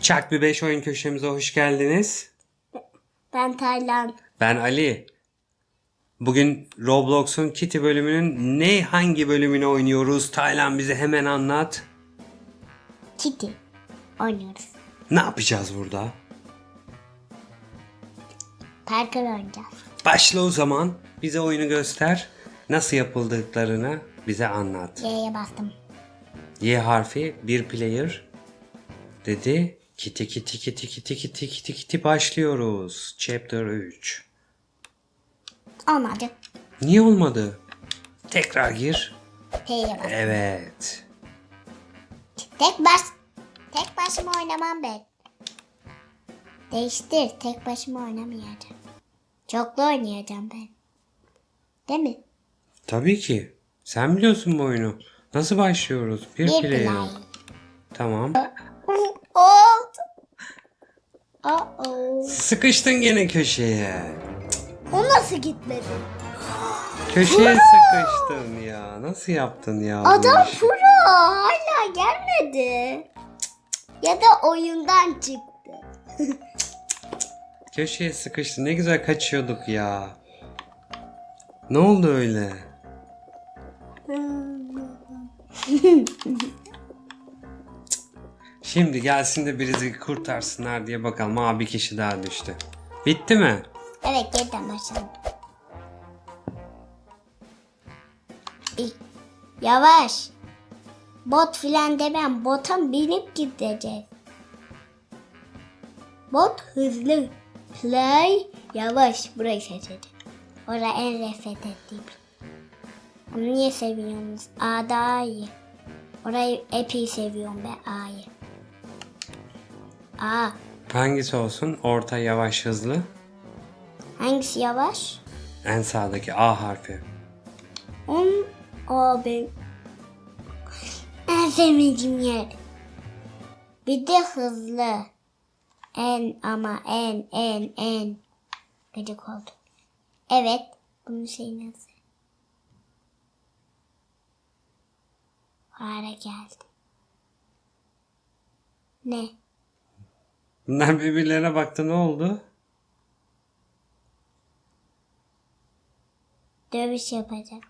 Çak bir 5 oyun köşemize hoş geldiniz. Ben Taylan. Ben Ali. Bugün Roblox'un Kitty bölümünün ne hangi bölümünü oynuyoruz? Taylan bize hemen anlat. Kitty. Oynuyoruz. Ne yapacağız burada? Parkur oynayacağız. Başla o zaman. Bize oyunu göster. Nasıl yapıldıklarını bize anlat. Y'ye bastım. Y harfi bir player dedi. Kitty kitty kitty kitty kitty kitty kitty başlıyoruz. Chapter 3. Olmadı. Niye olmadı? Tekrar gir. Bastım. Evet. Tek baş. Tek başıma oynamam ben. Değiştir. Tek başıma oynamayacağım. Çoklu oynayacağım ben. Değil mi? Tabii ki. Sen biliyorsun bu oyunu. Nasıl başlıyoruz? Bir, Bir player. play. Tamam. Uh-oh. Sıkıştın gene köşeye. O nasıl gitmedi? Köşeye sıkıştın ya. Nasıl yaptın ya? bu Adam işi? pro hala gelmedi. Ya da oyundan çıktı. Köşeye sıkıştın. Ne güzel kaçıyorduk ya. Ne oldu öyle? Şimdi gelsin de bizi kurtarsınlar diye bakalım. Aa bir kişi daha düştü. Bitti mi? Evet yeniden başlayalım. Yavaş. Bot filan demem. Bota binip gideceğiz. Bot hızlı. Play yavaş. Burayı seçeceğim. Orada en nefret ettiğim. Onu niye seviyorsunuz? A daha iyi. Orayı epey seviyorum ben A'yı. A. Hangisi olsun? Orta, yavaş, hızlı. Hangisi yavaş? En sağdaki A harfi. On abi. En sevmediğim yer. Bir de hızlı. En ama en en en. Gıcık oldu. Evet. Bunun şeyi nasıl? Fare geldi. Ne? Bunlar birbirlerine baktı ne oldu? Dövüş yapacak.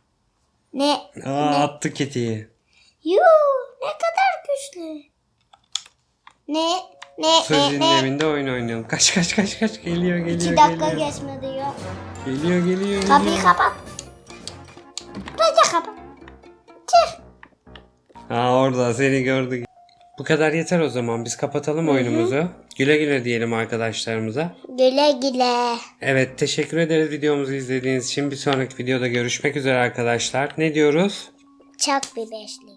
Ne? Aa attı ketiği. Yuu ne kadar güçlü. Ne? Ne? Sözünün ne? ne? evinde oyun oynayalım. Kaç kaç kaç kaç geliyor geliyor İki dakika geliyor. geçmedi ya. Geliyor geliyor. Kapıyı geliyor. kapat. Bence kapat. Çık. Aa orada seni gördük. Bu kadar yeter o zaman. Biz kapatalım oyunumuzu. Güle güle diyelim arkadaşlarımıza. Güle güle. Evet teşekkür ederiz videomuzu izlediğiniz için. Bir sonraki videoda görüşmek üzere arkadaşlar. Ne diyoruz? Çak bir beşli.